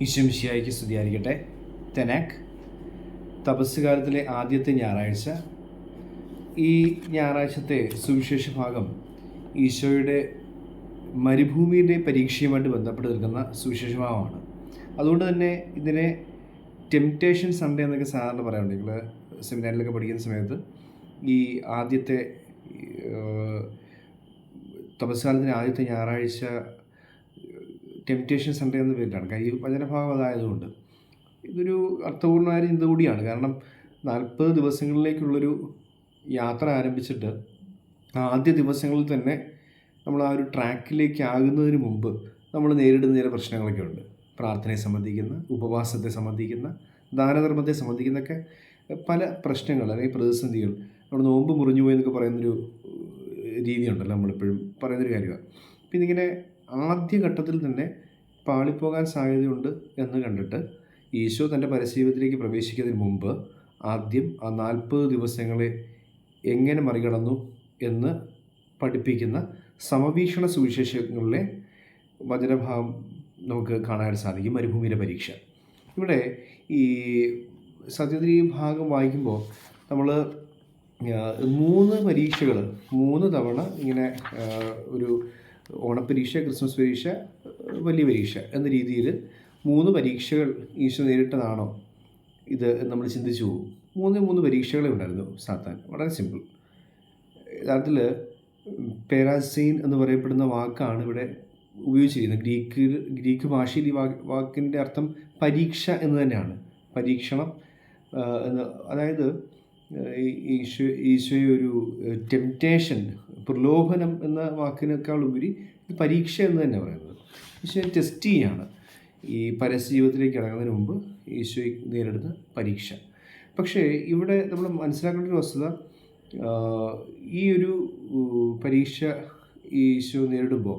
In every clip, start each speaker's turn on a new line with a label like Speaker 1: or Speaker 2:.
Speaker 1: ഈശ്വമിഷിയായിക്ക് സ്തുതിയായിരിക്കട്ടെ. തെനാക്ക് തപസ്സുകാലത്തിലെ ആദ്യത്തെ ഞായറാഴ്ച. ഈ ഞായറാഴ്ചത്തെ സുവിശേഷ ഭാഗം ഈശോയുടെ മരുഭൂമിയുടെ പരീക്ഷയുമായിട്ട് ബന്ധപ്പെട്ട് നിൽക്കുന്ന സുവിശേഷ ഭാഗമാണ്. അതുകൊണ്ട് തന്നെ ഇതിനെ ടെംപ്റ്റേഷൻ സൺഡേ എന്നൊക്കെ സാധാരണ പറയാറുണ്ട്. നിങ്ങൾ സെമിനാറിലൊക്കെ പഠിക്കുന്ന സമയത്ത് ഈ ആദ്യത്തെ തപസ്കാലത്തിന്റെ ആദ്യത്തെ ഞായറാഴ്ച ടെംപ്റ്റേഷൻ സൺഡേ എന്ന പേരിലാണ്. കൈ വചനഭാഗം അതായതുകൊണ്ട്. ഇതൊരു അർത്ഥപൂർണമായ ചിന്ത കൂടിയാണ്. കാരണം നാൽപ്പത് ദിവസങ്ങളിലേക്കുള്ളൊരു യാത്ര ആരംഭിച്ചിട്ട് ആദ്യ ദിവസങ്ങളിൽ തന്നെ നമ്മൾ ആ ഒരു ട്രാക്കിലേക്ക് ആകുന്നതിന് മുമ്പ് നമ്മൾ നേരിടുന്ന ചില പ്രശ്നങ്ങളൊക്കെ ഉണ്ട്. പ്രാർത്ഥനയെ സംബന്ധിക്കുന്ന ഉപവാസത്തെ സംബന്ധിക്കുന്ന ദാനധർമ്മത്തെ സംബന്ധിക്കുന്നൊക്കെ പല പ്രശ്നങ്ങൾ അല്ലെങ്കിൽ പ്രതിസന്ധികൾ. നമ്മൾ നോമ്പ് മുറിഞ്ഞു പോയി എന്നൊക്കെ പറയുന്നൊരു രീതിയുണ്ടല്ലോ നമ്മളിപ്പോഴും പറയുന്നൊരു കാര്യമാണ്. പിന്നെ ഇങ്ങനെ ആദ്യഘട്ടത്തിൽ തന്നെ പാളിപ്പോകാൻ സാധ്യതയുണ്ട് എന്ന് കണ്ടിട്ട് ഈശോ തന്റെ പരസ്യജീവിതത്തിലേക്ക് പ്രവേശിക്കുന്നതിന് മുമ്പ് ആദ്യം ആ നാൽപ്പത് ദിവസങ്ങളെ എങ്ങനെ മറികടന്നു എന്ന് പഠിപ്പിക്കുന്ന സമവീക്ഷണ സുവിശേഷങ്ങളിലെ വചനഭാവം നമുക്ക് കാണാനായിട്ട് സാധിക്കും മരുഭൂമിയിലെ പരീക്ഷ. ഇവിടെ ഈ സത്യത്തിൽ ഈ ഭാഗം വായിക്കുമ്പോൾ നമ്മൾ മൂന്ന് പരീക്ഷകൾ മൂന്ന് തവണ ഇങ്ങനെ ഒരു ഓണപ്പരീക്ഷ ക്രിസ്മസ് പരീക്ഷ വലിയ പരീക്ഷ എന്ന രീതിയിൽ മൂന്ന് പരീക്ഷകൾ ഈശോ നേരിട്ടതാണോ? ഇത് നമ്മൾ ചിന്തിച്ചു പോകും. മൂന്ന് മൂന്ന് പരീക്ഷകളെ ഉണ്ടായിരുന്നു സാത്താൻ. വളരെ സിമ്പിൾ യഥാർത്ഥത്തിൽ പേരാസൈൻ എന്ന് പറയപ്പെടുന്ന വാക്കാണ് ഇവിടെ ഉപയോഗിച്ചിരിക്കുന്നത്. ഗ്രീക്ക് ഗ്രീക്ക് ഭാഷയിൽ ഈ വാക്ക് വാക്കിന്റെ അർത്ഥം പരീക്ഷ എന്ന് തന്നെയാണ്. പരീക്ഷണം എന്ന് അതായത് ഈശോ ഈശോയെ ഒരു ടെംപ്റ്റേഷൻ പ്രലോഭനം എന്ന വാക്കിനേക്കാൾ ഉപരി പരീക്ഷ എന്ന് തന്നെ പറയുന്നത്. പക്ഷേ ടെസ്റ്റ് ചെയ്യാണ്. ഈ പരസ്യ ജീവിതത്തിലേക്ക് ഇറങ്ങുന്നതിന് മുമ്പ് ഈശോ നേരിടുന്ന പരീക്ഷ. പക്ഷേ ഇവിടെ നമ്മൾ മനസ്സിലാക്കേണ്ട ഒരു വസ്തുത ഈ ഒരു പരീക്ഷ ഈശോ നേരിടുമ്പോൾ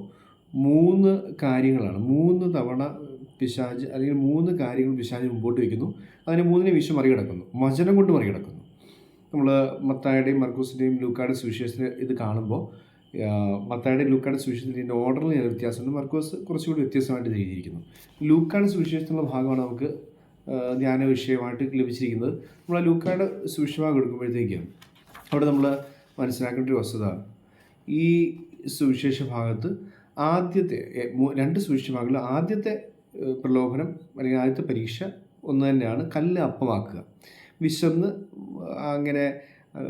Speaker 1: മൂന്ന് കാര്യങ്ങളാണ്. മൂന്ന് തവണ പിശാജ് അല്ലെങ്കിൽ മൂന്ന് കാര്യങ്ങൾ പിശാജ് മുമ്പോട്ട് വയ്ക്കുന്നു. അതിനെ മൂന്നിനെ വിശ്വം മറികടക്കുന്നു. വചനം കൊണ്ട് മറികടക്കുന്നു. നമ്മൾ മത്തായുടെയും മർക്കൂസിന്റെയും ലൂക്കാട് സുവിശേഷത്തിന് ഇത് കാണുമ്പോൾ മത്തായുടെയും ലൂക്കാട് സുവിശേഷത്തിന്റെ ഓർഡറിൽ ചില വ്യത്യാസമുണ്ട് മർക്കോസ് കുറച്ചുകൂടി വ്യത്യസ്തമായിട്ട് എഴുതിയിരിക്കുന്നു. ലൂക്കാട് സുവിശേഷത്തിനുള്ള ഭാഗമാണ് നമുക്ക് ധ്യാന വിഷയമായിട്ട് ലഭിച്ചിരിക്കുന്നത്. നമ്മൾ ആ ലൂക്കാട് സുവിശേഷഭാഗം എടുക്കുമ്പോഴത്തേക്കും അവിടെ നമ്മൾ മനസ്സിലാക്കേണ്ട ഒരു വസ്തുത. ഈ സുവിശേഷ ഭാഗത്ത് ആദ്യത്തെ രണ്ട് സുവിശേഷ ഭാഗങ്ങളിൽ ആദ്യത്തെ പ്രലോഭനം അല്ലെങ്കിൽ ആദ്യത്തെ പരീക്ഷ ഒന്ന് തന്നെയാണ് കല്ല് അപ്പമാക്കുക. വിശന്ന് അങ്ങനെ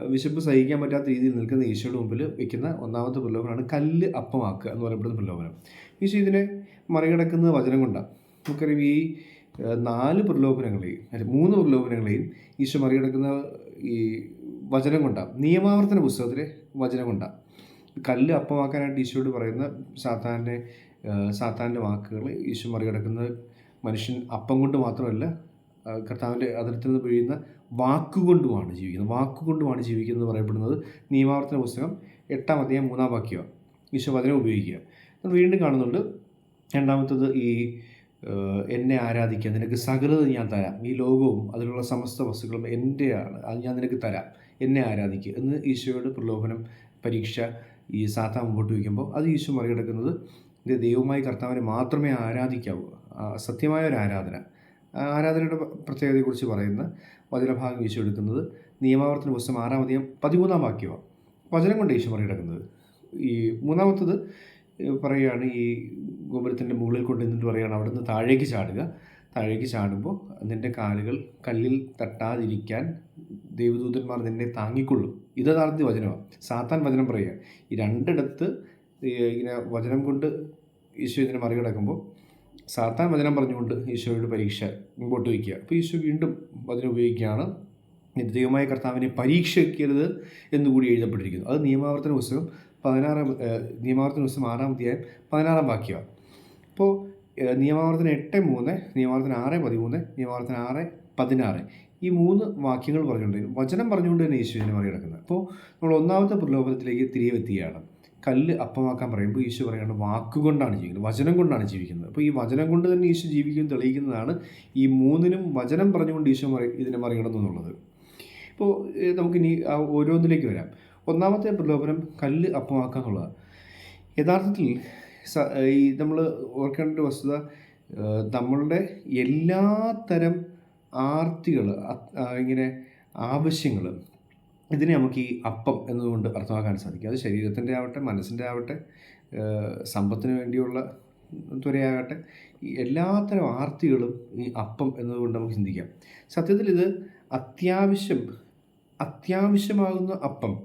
Speaker 1: വിശപ്പ് സഹിക്കാൻ പറ്റാത്ത രീതിയിൽ നിൽക്കുന്ന ഈശോയുടെ മുമ്പിൽ വെക്കുന്ന ഒന്നാമത്തെ പ്രലോഭനമാണ് കല്ല് അപ്പമാക്കുക എന്ന് പറയപ്പെടുന്ന പ്രലോഭനം. ഈശോ ഇതിനെ മറികടക്കുന്ന വചനം കൊണ്ടാണ് നമുക്കറിയാം ഈ നാല് പ്രലോഭനങ്ങളെയും മൂന്ന് പ്രലോഭനങ്ങളെയും ഈശോ മറികടക്കുന്ന ഈ വചനം കൊണ്ടാണ് നിയമാവർത്തന പുസ്തകത്തിലെ വചനം കൊണ്ടാണ് കല്ല് അപ്പമാക്കാനായിട്ട് ഈശോയോട് പറയുന്ന സാത്താന്റെ സാത്താന്റെ വാക്കുകൾ ഈശോ മറികടക്കുന്ന മനുഷ്യൻ അപ്പം കൊണ്ട് മാത്രമല്ല കർത്താവിന്റെ അതിർത്തിൽ നിന്ന് പിഴിയുന്ന വാക്കുകൊണ്ടുമാണ് ജീവിക്കുന്നത്. വാക്കുകൊണ്ടുമാണ് ജീവിക്കുന്നത് എന്ന് പറയപ്പെടുന്നത് നിയമാവർത്തന പുസ്തകം എട്ടാം അധ്യായം മൂന്നാം വാക്യം. ഈശോ അതിനെ ഉപയോഗിക്കുക. നമ്മൾ വീണ്ടും കാണുന്നുണ്ട് രണ്ടാമത്തത് ഈ എന്നെ ആരാധിക്കുക നിനക്ക് സകലത ഞാൻ തരാം. ഈ ലോകവും അതിലുള്ള സമസ്ത വസ്തുക്കളും എന്റെയാണ് അത് ഞാൻ നിനക്ക് തരാം. എന്നെ ആരാധിക്കുക എന്ന് ഈശോയുടെ പ്രലോഭനം പരീക്ഷ ഈ സാത്താൻ മുമ്പോട്ട് വയ്ക്കുമ്പോൾ അത് ഈശോ മറികടക്കുന്നത് ഇത് ദൈവമായി കർത്താവിനെ മാത്രമേ ആരാധിക്കാവൂ. സത്യമായ ഒരു ആരാധന. ആരാധനയുടെ പ്രത്യേകതയെക്കുറിച്ച് പറയുന്ന വചനഭാഗം ഈശോ എടുക്കുന്നത് നിയമാവർത്തന പുസ്തകം ആറാം അധികം പതിമൂന്നാം വാക്യമാണ്. വചനം കൊണ്ട് ഈശോ മറികടക്കുന്നത്. ഈ മൂന്നാമത്തത് പറയുകയാണ് ഈ ഗോപുരത്തിന്റെ മുകളിൽ കൊണ്ട് നിന്നിട്ട് പറയുകയാണ് അവിടെ നിന്ന് താഴേക്ക് ചാടുക. താഴേക്ക് ചാടുമ്പോൾ നിന്റെ കാലുകൾ കല്ലിൽ തട്ടാതിരിക്കാൻ ദൈവദൂതന്മാർ നിന്നെ താങ്ങിക്കൊള്ളും. ഇത് യഥാർത്ഥ വചനമാണ്. സാത്താൻ വചനം പറയുക ഈ രണ്ടിടത്ത് ഇങ്ങനെ വചനം കൊണ്ട് ഈശോ ഇതിനെ മറികടക്കുമ്പോൾ സാത്താൻ വചനം പറഞ്ഞുകൊണ്ട് ഈശോയുടെ പരീക്ഷ മുമ്പോട്ട് വയ്ക്കുക. അപ്പോൾ ഈശോ വീണ്ടും വചനം ഉപയോഗിക്കുകയാണ്. നിത്യമായ കർത്താവിനെ പരീക്ഷിക്കരുത് എന്നുകൂടി എഴുതപ്പെട്ടിരിക്കുന്നു. അത് നിയമാവർത്തന പുസ്തകം പതിനാറാം നിയമാവർത്തന പുസ്തകം ആറാം അധ്യായം പതിനാറാം വാക്യമാണ്. അപ്പോൾ നിയമാവർത്തനം എട്ട് മൂന്ന് നിയമാവർത്തനം ആറ് പതിമൂന്ന് നിയമാവർത്തനം ആറ് പതിനാറ് ഈ മൂന്ന് വാക്യങ്ങൾ പറഞ്ഞുകൊണ്ട് വചനം പറഞ്ഞുകൊണ്ട് തന്നെ ഈശോനെ മറികടക്കുന്നത് അപ്പോൾ നമ്മൾ ഒന്നാമത്തെ പ്രലോഭനത്തിലേക്ക് തിരികെ എത്തുകയാണ് കല്ല് അപ്പമാക്കാൻ പറയുമ്പോൾ ഈശോ പറയുന്നത് വാക്കുകൊണ്ടാണ് ജീവിക്കുന്നത് വചനം കൊണ്ടാണ് ജീവിക്കുന്നത്. അപ്പോൾ ഈ വചനം കൊണ്ട് തന്നെ ഈശോ ജീവിക്കും തെളിയിക്കുന്നതാണ് ഈ മൂന്നിനും വചനം പറഞ്ഞുകൊണ്ട് ഈശോ ഇതിനെ മറികടന്നുള്ളത് ഇപ്പോൾ നമുക്കിനി ഓരോന്നിലേക്ക് വരാം. ഒന്നാമത്തെ പ്രലോഭനം കല്ല് അപ്പമാക്കുക എന്നുള്ളതാണ്. യഥാർത്ഥത്തിൽ ഈ നമ്മൾ ഓർക്കേണ്ട ഒരു വസ്തുത നമ്മളുടെ എല്ലാ തരം ആർത്തികൾ ഇങ്ങനെ ആവശ്യങ്ങൾ ഇതിനെ നമുക്ക് ഈ അപ്പം എന്നതുകൊണ്ട് അർത്ഥമാക്കാൻ സാധിക്കും. അത് ശരീരത്തിന്റെ ആവട്ടെ മനസ്സിന്റെ ആവട്ടെ സമ്പത്തിന് വേണ്ടിയുള്ള ത്വരയാകട്ടെ ഈ എല്ലാത്തരം ആർത്തികളും ഈ അപ്പം എന്നതുകൊണ്ട് നമുക്ക് ചിന്തിക്കാം. സത്യത്തിൽ ഇത് അത്യാവശ്യം അത്യാവശ്യമാകുന്ന അപ്പം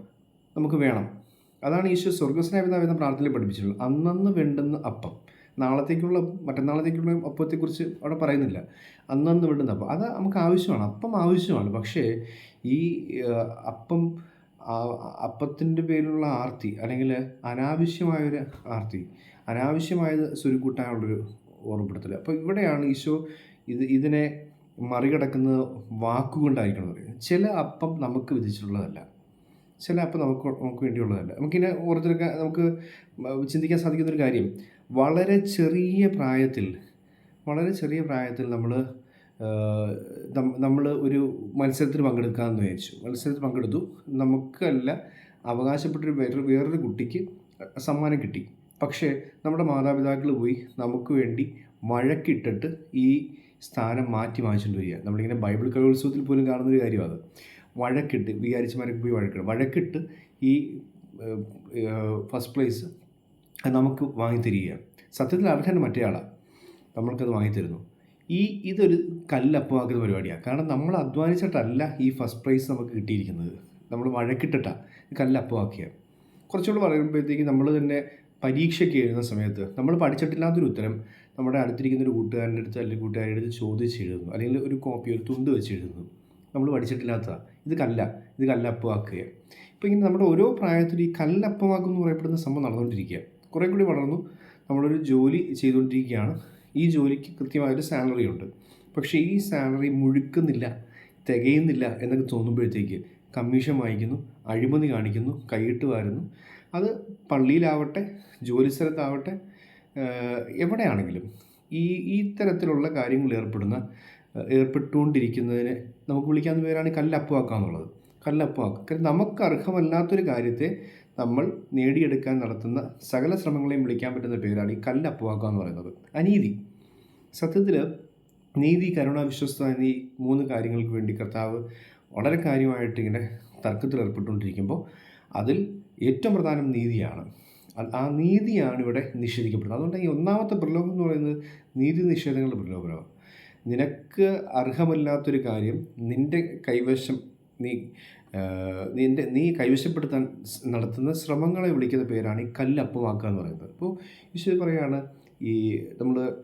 Speaker 1: നമുക്ക് വേണം. അതാണ് ഈശോ സ്വർഗസ്നായ എന്ന പ്രാർത്ഥനയിൽ പഠിപ്പിച്ചിട്ടുള്ളത്. അന്നന്ന് വേണ്ടുന്ന അപ്പം. നാളത്തേക്കുള്ള മറ്റന്നാളത്തേക്കുള്ള അപ്പത്തെക്കുറിച്ച് അവിടെ പറയുന്നില്ല. അന്നന്ന് വിടുന്ന അപ്പം അത് നമുക്ക് ആവശ്യമാണ്. അപ്പം ആവശ്യമാണ്. പക്ഷേ ഈ അപ്പം അപ്പത്തിന്റെ പേരിലുള്ള ആർത്തി അല്ലെങ്കിൽ അനാവശ്യമായൊരു ആർത്തി അനാവശ്യമായത് സ്വരുക്കൂട്ടാനുള്ളൊരു ഓർമ്മപ്പെടുത്തൽ. അപ്പോൾ ഇവിടെയാണ് ഈശോ ഇത് ഇതിനെ മറികടക്കുന്നത് വാക്കുകൊണ്ടായിരിക്കണം പറയുന്നത്. ചില അപ്പം നമുക്ക് വിധിച്ചിട്ടുള്ളതല്ല. ചില അപ്പം നമുക്ക് നമുക്ക് വേണ്ടിയുള്ളതല്ല. നമുക്കിങ്ങനെ ഓരോരുത്തർക്ക് നമുക്ക് ചിന്തിക്കാൻ സാധിക്കുന്നൊരു കാര്യം. വളരെ ചെറിയ പ്രായത്തിൽ വളരെ ചെറിയ പ്രായത്തിൽ നമ്മൾ നമ്മൾ ഒരു മത്സരത്തിൽ പങ്കെടുക്കാമെന്ന് വിചാരിച്ചു. മത്സരത്തിൽ പങ്കെടുത്തു. നമുക്കല്ല അവകാശപ്പെട്ടൊരു വേറെ വേറൊരു കുട്ടിക്ക് സമ്മാനം കിട്ടി. പക്ഷേ നമ്മുടെ മാതാപിതാക്കൾ പോയി നമുക്ക് വേണ്ടി വഴക്കിട്ടിട്ട് ഈ സ്ഥാനം മാറ്റി വാങ്ങിച്ചിട്ട് വരിക. നമ്മളിങ്ങനെ ബൈബിൾ കലോത്സവത്തിൽ പോലും കാണുന്നൊരു കാര്യമാണ് വഴക്കിട്ട് വികാരിച്ചമാരൊക്കെ പോയി വഴക്കിട്ട് വഴക്കിട്ട് ഈ ഫസ്റ്റ് പ്ലേസ് നമുക്ക് വാങ്ങിത്തരികയാണ്. സത്യത്തിൽ അർഹൻ മറ്റേ ആളാണ് നമ്മൾക്കത് വാങ്ങിത്തരുന്നു. ഈ ഇതൊരു കല്ലപ്പമാക്കുന്ന പരിപാടിയാണ് കാരണം നമ്മൾ അധ്വാനിച്ചിട്ടല്ല ഈ ഫസ്റ്റ് പ്രൈസ് നമുക്ക് കിട്ടിയിരിക്കുന്നത്. നമ്മൾ വഴക്കിട്ടിട്ടാണ് കല്ലപ്പമാക്കിയ. കുറച്ചുകൂടെ പറയുമ്പോഴത്തേക്ക് നമ്മൾ തന്നെ പരീക്ഷയ്ക്ക് എഴുതുന്ന സമയത്ത് നമ്മൾ പഠിച്ചിട്ടില്ലാത്തൊരു ഉത്തരം നമ്മുടെ അടുത്തിരിക്കുന്ന ഒരു കൂട്ടുകാരന്റെ അടുത്ത് അല്ലെങ്കിൽ കൂട്ടുകാരുടെ അടുത്ത് ചോദിച്ച് എഴുതുന്നു. അല്ലെങ്കിൽ ഒരു കോപ്പി ഒരു തുണ്ട് വെച്ച് എഴുതുന്നു. നമ്മൾ പഠിച്ചിട്ടില്ലാത്തതാണ് ഇത് കല്ല. ഇത് കല്ലപ്പമാക്കുക ഇപ്പോൾ ഇങ്ങനെ നമ്മുടെ ഓരോ പ്രായത്തിലും ഈ കല്ലപ്പമാക്കും എന്ന് പറയപ്പെടുന്ന സംഭവം നടന്നുകൊണ്ടിരിക്കുക കുറേ കൂടി വളർന്നു. നമ്മളൊരു ജോലി ചെയ്തുകൊണ്ടിരിക്കുകയാണ്. ഈ ജോലിക്ക് കൃത്യമായൊരു സാലറി ഉണ്ട്. പക്ഷേ ഈ സാലറി മുഴുക്കുന്നില്ല തികയുന്നില്ല എന്നൊക്കെ തോന്നുമ്പോഴത്തേക്ക് കമ്മീഷൻ വാങ്ങിക്കുന്നു അഴിമതി കാണിക്കുന്നു കൈയിട്ട് വാരുന്നു. അത് പള്ളിയിലാവട്ടെ ജോലി സ്ഥലത്താവട്ടെ എവിടെയാണെങ്കിലും ഈ ഈ തരത്തിലുള്ള കാര്യങ്ങളിൽ ഏർപ്പെടുന്ന ഏർപ്പെട്ടുകൊണ്ടിരിക്കുന്നതിനെ നമുക്ക് വിളിക്കാവുന്ന പേരാണ് കല്ലപ്പുവാക്കുക എന്നുള്ളത് കല്ലപ്പുവാക്കുക കാരണം നമുക്ക് അർഹമല്ലാത്തൊരു കാര്യത്തെ നമ്മൾ നേടിയെടുക്കാൻ നടത്തുന്ന സകല ശ്രമങ്ങളെയും വിളിക്കാൻ പറ്റുന്ന പേരാണ് ഈ കല്ലപ്പുവാക്കുക എന്ന് പറയുന്നത്. അനീതി. സത്യത്തിൽ നീതി കരുണ വിശ്വസ്ത എന്നീ മൂന്ന് കാര്യങ്ങൾക്ക് വേണ്ടി കർത്താവ് വളരെ കാര്യമായിട്ട് ഇങ്ങനെ തർക്കത്തിൽ ഏർപ്പെട്ടുകൊണ്ടിരിക്കുമ്പോൾ അതിൽ ഏറ്റവും പ്രധാനം നീതിയാണ്. ആ നീതിയാണ് ഇവിടെ നിഷേധിക്കപ്പെടുന്നത്. അതുകൊണ്ട് ഈ ഒന്നാമത്തെ പ്രലോഭം എന്ന് പറയുന്നത് നീതി നിഷേധങ്ങളുടെ പ്രലോഭനമാണ്. നിനക്ക് അർഹമല്ലാത്തൊരു കാര്യം നിന്റെ കൈവശം നീ നിന്റെ നീ കൈവശപ്പെടുത്താൻ നടത്തുന്ന ശ്രമങ്ങളെ വിളിക്കുന്ന പേരാണ് ഈ കല്ലപ്പമാക്കുക എന്ന് പറയുന്നത്. അപ്പോൾ ഈശോ പറയുകയാണ് ഈ നമ്മൾ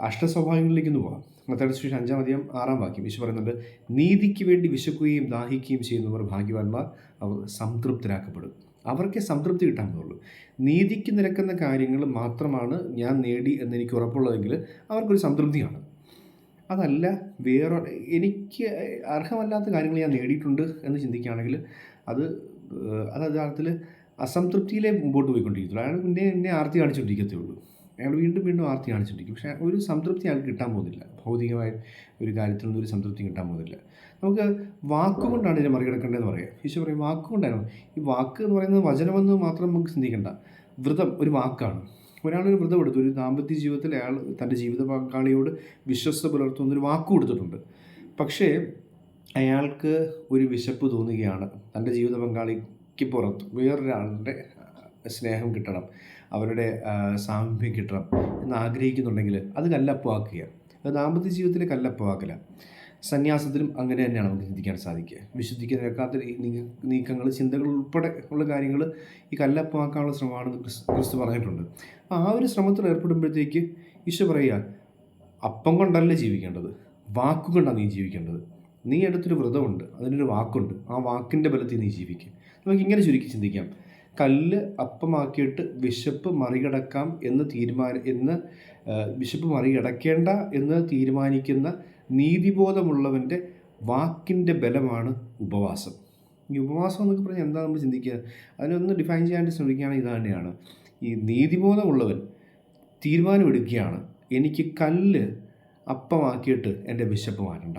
Speaker 1: അഷ്ടസ്വഭാവങ്ങളിലേക്ക് ഒന്ന് പോകാം. മത്തായി സുവിശേഷം അഞ്ചാം അധികം ആറാം വാക്യം ഈശോ പറയുന്നുണ്ട് നീതിക്ക് വേണ്ടി വിശക്കുകയും ദാഹിക്കുകയും ചെയ്യുന്നവർ ഭാഗ്യവാന്മാർ അവർ സംതൃപ്തരാക്കപ്പെടും. അവർക്ക് സംതൃപ്തി കിട്ടാൻ പോകുള്ളൂ. നീതിക്ക് നിരക്കുന്ന കാര്യങ്ങൾ മാത്രമാണ് ഞാൻ നേടി എന്നെനിക്ക് ഉറപ്പുള്ളതെങ്കിൽ അവർക്കൊരു സംതൃപ്തിയാണ്. അതല്ല വേറെ എനിക്ക് അർഹമല്ലാത്ത കാര്യങ്ങൾ ഞാൻ നേടിയിട്ടുണ്ട് എന്ന് ചിന്തിക്കുകയാണെങ്കിൽ അത് അത് യഥാർത്ഥത്തിൽ അസംതൃപ്തിയിലേ മുമ്പോട്ട് പോയിക്കൊണ്ടിരിക്കത്തുള്ളൂ അയാൾ പിന്നെ എന്നെ ആർത്തി കാണിച്ചുകൊണ്ടിരിക്കത്തേ ഉള്ളൂ. അയാൾ വീണ്ടും വീണ്ടും ആർത്തി കാണിച്ചുകൊണ്ടിരിക്കും പക്ഷേ ഒരു സംതൃപ്തി അയാൾക്ക് കിട്ടാൻ പോകുന്നില്ല. ഭൗതികമായ ഒരു കാര്യത്തിൽ നിന്നും ഒരു സംതൃപ്തി കിട്ടാൻ പോകുന്നില്ല. നമുക്ക് വാക്കുകൊണ്ടാണ് ഇതിനെ മറികടക്കേണ്ടതെന്ന് പറയാം. ഈശോ പറയും വാക്കുകൊണ്ടാണ്. ഈ വാക്ക് എന്ന് പറയുന്നത് വചനമെന്ന് മാത്രം നമുക്ക് ചിന്തിക്കേണ്ട. വ്രതം ഒരു വാക്കാണ്. ഒരാളൊരു വ്രതം എടുത്തു ഒരു ദാമ്പത്യ ജീവിതത്തിൽ അയാൾ തന്റെ ജീവിത പങ്കാളിയോട് വിശ്വസ്ത പുലർത്തുന്ന ഒരു വാക്ക് കൊടുത്തിട്ടുണ്ട്. പക്ഷേ അയാൾക്ക് ഒരു വിശപ്പ് തോന്നുകയാണ്. തന്റെ ജീവിത പങ്കാളിക്ക് പുറത്ത് വേറൊരാളുടെ സ്നേഹം കിട്ടണം. അവരുടെ സാമീപ്യം കിട്ടണം എന്ന് ആഗ്രഹിക്കുന്നുണ്ടെങ്കിൽ അത് കല്ലപ്പമാക്കുക ദാമ്പത്യ ജീവിതത്തിൽ കല്ലപ്പമാക്കല സന്യാസത്തിലും അങ്ങനെ തന്നെയാണ് നമുക്ക് ചിന്തിക്കാൻ സാധിക്കുക. വിശുദ്ധിക്ക് നിരക്കാത്ത നീക്കങ്ങൾ ചിന്തകൾ ഉൾപ്പെടെ ഉള്ള കാര്യങ്ങൾ ഈ കല്ലപ്പാക്കാനുള്ള ശ്രമമാണെന്ന് ക്രിസ് ക്രിസ്തു പറഞ്ഞിട്ടുണ്ട്. ആ ഒരു ശ്രമത്തിൽ ഏർപ്പെടുമ്പോഴത്തേക്ക് ഈശോ പറയുക അപ്പം കൊണ്ടല്ല ജീവിക്കേണ്ടത്. വാക്കുകൊണ്ടാണ് നീ ജീവിക്കേണ്ടത്. നീ എടുത്തൊരു വ്രതമുണ്ട്. അതിനൊരു വാക്കുണ്ട്. ആ വാക്കിന്റെ ബലത്തിൽ നീ ജീവിക്കും. നമുക്ക് ഇങ്ങനെ ചുരുക്കി ചിന്തിക്കാം. കല്ല് അപ്പമാക്കിയിട്ട് വിശപ്പ് മറികടക്കാം എന്ന് തീരുമാന എന്ന് വിശപ്പ് മറികടക്കേണ്ട എന്ന് തീരുമാനിക്കുന്ന നീതിബോധമുള്ളവന്റെ വാക്കിന്റെ ബലമാണ് ഉപവാസം. ഈ ഉപവാസം എന്നൊക്കെ പറഞ്ഞാൽ എന്താ നമ്മൾ ചിന്തിക്കുക? അതിനൊന്ന് ഡിഫൈൻ ചെയ്യാൻ ശ്രമിക്കുകയാണെങ്കിൽ ഇത് തന്നെയാണ്. ഈ നീതിബോധമുള്ളവൻ തീരുമാനമെടുക്കുകയാണ്. എനിക്ക് കല്ല് അപ്പമാക്കിയിട്ട് എന്റെ വിശപ്പ് മാറ്റണ്ട.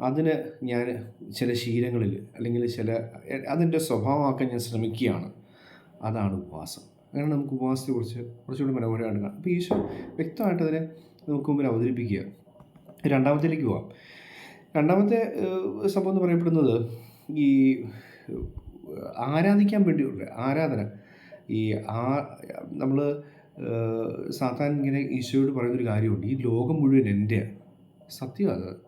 Speaker 1: അതിന് ഞാൻ ചില ശീലങ്ങളിൽ അല്ലെങ്കിൽ ചില അതിന്റെ സ്വഭാവമാക്കാൻ ഞാൻ ശ്രമിക്കുകയാണ്. അതാണ് ഉപവാസം. അങ്ങനെ നമുക്ക് ഉപവാസത്തെക്കുറിച്ച് കുറച്ചുകൂടി മനോഹരമായിട്ട് കാണാം. അപ്പോൾ ഈശോ വ്യക്തമായിട്ട് അതിനെ നമുക്ക് മുമ്പിൽ അവതരിപ്പിക്കുക. രണ്ടാമത്തേലേക്ക് പോവാം. രണ്ടാമത്തെ സംഭവം എന്ന് പറയപ്പെടുന്നത് ഈ ആരാധിക്കാൻ വേണ്ടിയുള്ള ആരാധന. ഈ ആ നമ്മൾ സാത്താൻ ഇങ്ങനെ ഈശോയോട് പറയുന്നൊരു കാര്യമുണ്ട്. ഈ ലോകം മുഴുവൻ എന്റെയാണ് സത്യം അത്.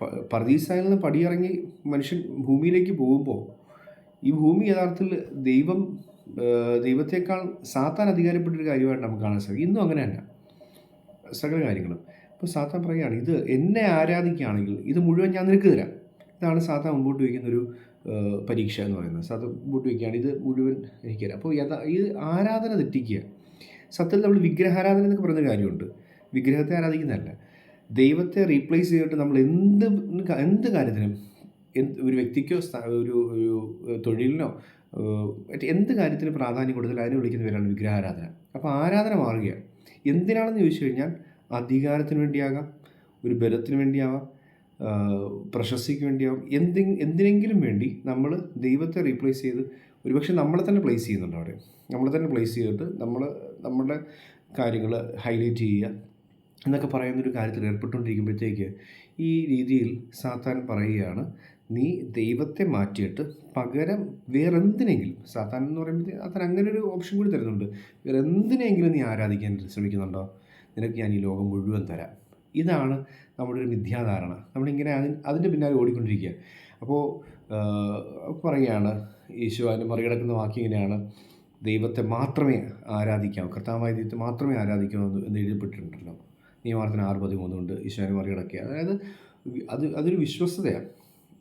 Speaker 1: പ- പർദീസായിൽ നിന്ന് പടിയിറങ്ങി മനുഷ്യൻ ഭൂമിയിലേക്ക് പോകുമ്പോൾ ഈ ഭൂമി യഥാർത്ഥത്തിൽ ദൈവം ദൈവത്തെക്കാൾ സാത്താൻ അധികാരപ്പെട്ടൊരു കാര്യമായിട്ട് നമുക്ക് കാണാൻ സാധിക്കും. ഇന്നും അങ്ങനെ തന്നെ. സകല കാര്യങ്ങളും. അപ്പോൾ സാത്താൻ പറയുകയാണ് ഇത് എന്നെ ആരാധിക്കുകയാണെങ്കിൽ ഇത് മുഴുവൻ ഞാൻ നിനക്ക് തരാം. ഇതാണ് സാത്താൻ മുമ്പോട്ട് വയ്ക്കുന്ന ഒരു പരീക്ഷ എന്ന് പറയുന്നത്. സാത്താൻ മുമ്പോട്ട് വയ്ക്കുകയാണ് ഇത് മുഴുവൻ എനിക്ക് തരാം. അപ്പോൾ യഥാ ഇത് ആരാധന തെറ്റിക്കുക. സത്യത്തിൽ നമ്മൾ വിഗ്രഹാരാധന എന്നൊക്കെ പറയുന്ന കാര്യമുണ്ട്. വിഗ്രഹത്തെ ആരാധിക്കുന്നതല്ല. ദൈവത്തെ റീപ്ലേസ് ചെയ്തിട്ട് നമ്മൾ എന്ത് എന്ത് കാര്യത്തിനും എന്ത് ഒരു വ്യക്തിക്കോ ഒരു ഒരു തൊഴിലിനോ എന്ത് കാര്യത്തിന് പ്രാധാന്യം കൊടുത്താൽ അതിനെ വിളിക്കുന്ന പേരാണ് വിഗ്രഹാരാധന. അപ്പോൾ ആരാധന മാറുകയാണ്. എന്തിനാണെന്ന് ചോദിച്ചു കഴിഞ്ഞാൽ അധികാരത്തിന് വേണ്ടിയാകാം ഒരു ബലത്തിന് വേണ്ടിയാവാം പ്രശസ്തിക്ക് വേണ്ടിയാവും. എന്തി എന്തിനെങ്കിലും വേണ്ടി നമ്മൾ ദൈവത്തെ റീപ്ലേസ് ചെയ്ത് ഒരുപക്ഷെ നമ്മളെ തന്നെ പ്ലേസ് ചെയ്യുന്നുണ്ട് അവിടെ. നമ്മളെ തന്നെ പ്ലേസ് ചെയ്തിട്ട് നമ്മൾ നമ്മുടെ കാര്യങ്ങൾ ഹൈലൈറ്റ് ചെയ്യുക എന്നൊക്കെ പറയുന്നൊരു കാര്യത്തിൽ ഏർപ്പെട്ടുകൊണ്ടിരിക്കുമ്പോഴത്തേക്ക് ഈ രീതിയിൽ സാത്താൻ പറയുകയാണ് നീ ദൈവത്തെ മാറ്റിയിട്ട് പകരം വേറെന്തിനെങ്കിലും സാത്താൻ എന്ന് പറയുമ്പോൾ സാത്താൻ അങ്ങനെ ഒരു ഓപ്ഷൻ കൂടി തരുന്നുണ്ട് വേറെ എന്തിനെങ്കിലും നീ ആരാധിക്കാൻ ശ്രമിക്കുന്നുണ്ടോ? നിനക്ക് ഞാൻ ഈ ലോകം മുഴുവൻ തരാം. ഇതാണ് നമ്മുടെ ഒരു മിഥ്യാധാരണ. നമ്മളിങ്ങനെ അതിന് അതിന്റെ പിന്നാലെ ഓടിക്കൊണ്ടിരിക്കുക. അപ്പോൾ പറയുകയാണ് ഈശോ അതിന് മറികടക്കുന്ന വാക്യം ഇങ്ങനെയാണ്. ദൈവത്തെ മാത്രമേ ആരാധിക്കാവൂ. കർത്താവായ ദൈവത്തെ മാത്രമേ ആരാധിക്കാവൂ എന്ന് എഴുതപ്പെട്ടിട്ടുണ്ടല്ലോ. നിയമാർത്ഥന ആറ് പതിമൂന്നുകൊണ്ട് ഈശോനെ മറികടക്കുക. അതായത് അത് അതൊരു വിശ്വസ്തതയാണ്.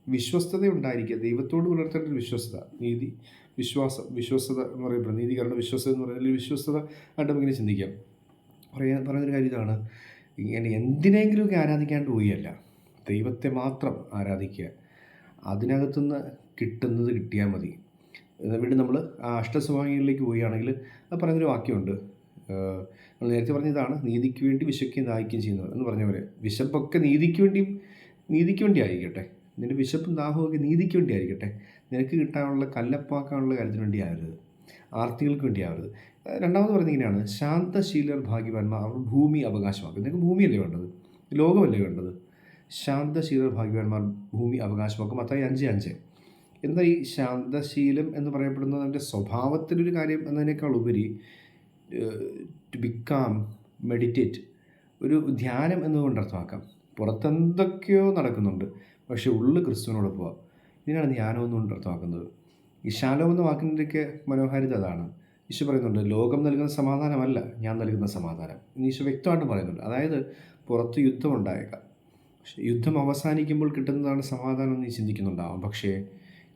Speaker 1: വിശ്വസ്തത ഉണ്ടായിരിക്കുക. ദൈവത്തോട് പുലർത്തേണ്ട ഒരു വിശ്വസ്തത. നീതി വിശ്വാസം വിശ്വസ്തത എന്ന് പറയപ്പെടുന്നത് നീതികരണ വിശ്വസ്തത എന്ന് പറയുന്നത് വിശ്വസ്തത ആയിട്ട് നമുക്കിങ്ങനെ ചിന്തിക്കാം. പറയാൻ പറയുന്നൊരു കാര്യം ഇതാണ്. ഇങ്ങനെ എന്തിനെങ്കിലുമൊക്കെ ആരാധിക്കാണ്ട് പോയല്ല. ദൈവത്തെ മാത്രം ആരാധിക്കുക. അതിനകത്തുനിന്ന് കിട്ടുന്നത് കിട്ടിയാൽ മതി. വീണ്ടും നമ്മൾ ആ അഷ്ടസ്വാമികളിലേക്ക് പോവുകയാണെങ്കിൽ അത് പറയുന്നൊരു വാക്യമുണ്ട്. നമ്മൾ നേരത്തെ പറഞ്ഞതാണ് നീതിക്ക് വേണ്ടി വിശക്കുകയും ദാഹിക്കുകയും ചെയ്യുന്നവർ എന്ന് പറഞ്ഞ പോലെ. വിശപ്പൊക്കെ നീതിക്ക് വേണ്ടിയും നീതിക്ക് വേണ്ടി ആയിരിക്കട്ടെ. നിന്റെ വിശപ്പും ദാഹവും ഒക്കെ നീതിക്ക് വേണ്ടി ആയിരിക്കട്ടെ. നിനക്ക് കിട്ടാനുള്ള കല്ലപ്പാക്കാനുള്ള കാര്യത്തിന് വേണ്ടി ആവരുത്. ആർത്തികൾക്ക് വേണ്ടി ആവരുത്. ഏഹ് രണ്ടാമത് പറയുന്നത് ഇങ്ങനെയാണ്. ശാന്തശീലർ ഭാഗ്യവാന്മാർ അവർ ഭൂമി അവകാശമാക്കും നിങ്ങൾക്ക് ഭൂമിയല്ലേ വേണ്ടത്? ലോകമല്ലേ വേണ്ടത്? ശാന്തശീലർ ഭാഗ്യവാന്മാർ ഭൂമി അവകാശമാക്കും. അത്രയും അഞ്ച് അഞ്ച്. എന്താ ഈ ശാന്തശീലം എന്ന് പറയപ്പെടുന്നത്? അതിന്റെ സ്വഭാവത്തിലൊരു കാര്യം എന്നതിനേക്കാൾ ഉപരി ടു ബിക്കാം മെഡിറ്റേറ്റ് ഒരു ധ്യാനം എന്നുകൊണ്ട് അർത്ഥമാക്കാം. പുറത്തെന്തൊക്കെയോ നടക്കുന്നുണ്ട്. പക്ഷേ ഉള്ളിൽ ക്രിസ്തുവിനോട് പോവാം ഇതിനാണ് ധ്യാനം എന്നുകൊണ്ട് അർത്ഥമാക്കുന്നത്. ഈ ശാലം എന്ന വാക്കിന്റെയൊക്കെ മനോഹാരിത അതാണ്. ഈശോ പറയുന്നുണ്ട് ലോകം നൽകുന്ന സമാധാനമല്ല ഞാൻ നൽകുന്ന സമാധാനം. ഈശോ വ്യക്തമായിട്ട് പറയുന്നുണ്ട്. അതായത് പുറത്ത് യുദ്ധം ഉണ്ടായേക്കാം. പക്ഷേ യുദ്ധം അവസാനിക്കുമ്പോൾ കിട്ടുന്നതാണ് സമാധാനം എന്ന് നീ ചിന്തിക്കുന്നുണ്ടാവാം. പക്ഷേ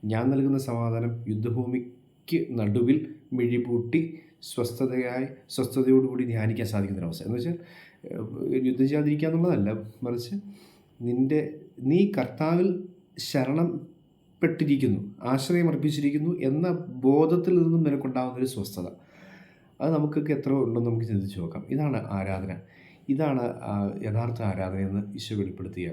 Speaker 1: ഞാൻ നൽകുന്ന സമാധാനം യുദ്ധഭൂമിക്ക് നടുവിൽ മിഴിപൂട്ടി സ്വസ്ഥതയായി സ്വസ്ഥതയോടുകൂടി ധ്യാനിക്കാൻ സാധിക്കുന്ന അവസ്ഥ എന്ന് വെച്ചാൽ യുദ്ധം ചെയ്യാതിരിക്കുക എന്നുള്ളതല്ല മറിച്ച് നിന്റെ നീ കർത്താവിൽ ശരണം പെട്ടിരിക്കുന്നു ആശ്രയം അർപ്പിച്ചിരിക്കുന്നു എന്ന ബോധത്തിൽ നിന്നും നിനക്കുണ്ടാകുന്ന ഒരു സ്വസ്ഥത. അത് നമുക്കൊക്കെ എത്ര ഉണ്ടെന്ന് നമുക്ക് ചിന്തിച്ച് നോക്കാം. ഇതാണ് ആരാധന. ഇതാണ് യഥാർത്ഥ ആരാധന എന്ന് ഈശോ വെളിപ്പെടുത്തിയ.